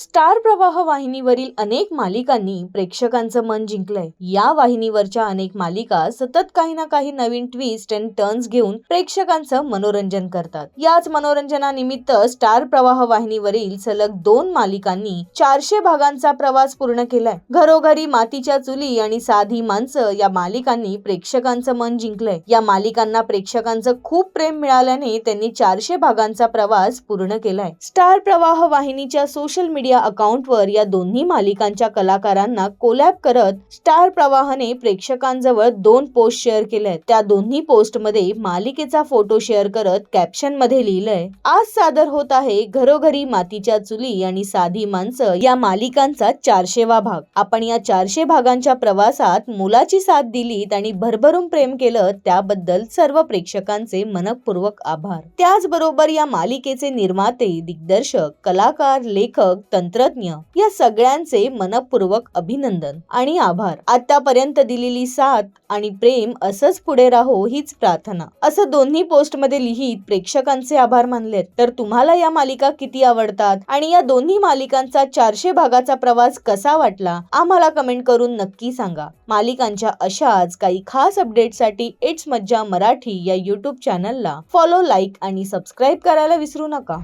Star प्रवाह वाहिनीवरील अनेक मालिकांनी प्रेक्षकांचं मन जिंकलंय. या वाहिनीवरच्या अनेक मालिका सतत काही ना काही नवीन ट्विस्ट अँड टर्न्स घेऊन प्रेक्षकांचं मनोरंजन करतात. याच मनोरंजनानिमित्त स्टार प्रवाह वाहिनीवरील सलग दोन मालिकांनी चारशे भागांचा प्रवास पूर्ण केलाय. घरोघरी मातीच्या चुली आणि साधी माणसं या मालिकांनी प्रेक्षकांचं मन जिंकलंय. या मालिकांना प्रेक्षकांचं खूप प्रेम मिळाल्याने त्यांनी चारशे भागांचा प्रवास पूर्ण केलाय. स्टार प्रवाह वाहिनीच्या सोशल मीडिया अकाउंटवर या दोन्ही मालिकांच्या कलाकारांना कोलॅब करत स्टार प्रवाहने प्रेक्षकांजवळ दोन पोस्ट शेअर केल्या त्या दोन्ही पोस्टमध्ये मालिकेचा फोटो शेअर करत कॅप्शनमध्ये लिहिलंय आज सादर होत आहे घरोघरी मातीच्या चुली आणि साधी माणसं या मालिकांचा चारशेवा भाग. आपण या चारशे भागांच्या प्रवासात मुलाची साथ दिलीत आणि भरभरून प्रेम केलं त्याबद्दल सर्व प्रेक्षकांचे मनपूर्वक आभार. त्याचबरोबर या मालिकेचे निर्माते दिग्दर्शक कलाकार लेखक तंत्रज्ञ या सगळ्यांचे मनपूर्वक अभिनंदन आणि आभार. आतापर्यंत दिलेली साथ आणि प्रेम असंच पुढे राहो हीच प्रार्थना. असं दोन्ही पोस्टमध्ये लिहित प्रेक्षकांचे आभार मानलेत. तर तुम्हाला या मालिका किती आवडतात आणि या दोन्ही मालिकांचा चारशे भागाचा प्रवास कसा वाटला आम्हाला कमेंट करून नक्की सांगा. मालिकांच्या अशाच काही खास अपडेटसाठी इट्स मज्जा मराठी या युट्यूब चॅनलला फॉलो लाईक आणि सबस्क्राईब करायला विसरू नका.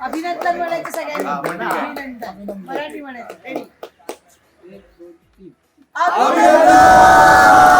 अभिनंदन म्हणायचं सगळ्यांनी. अभिनंदन. मराठी म्हणायचं. रेडी सगळ्यांचं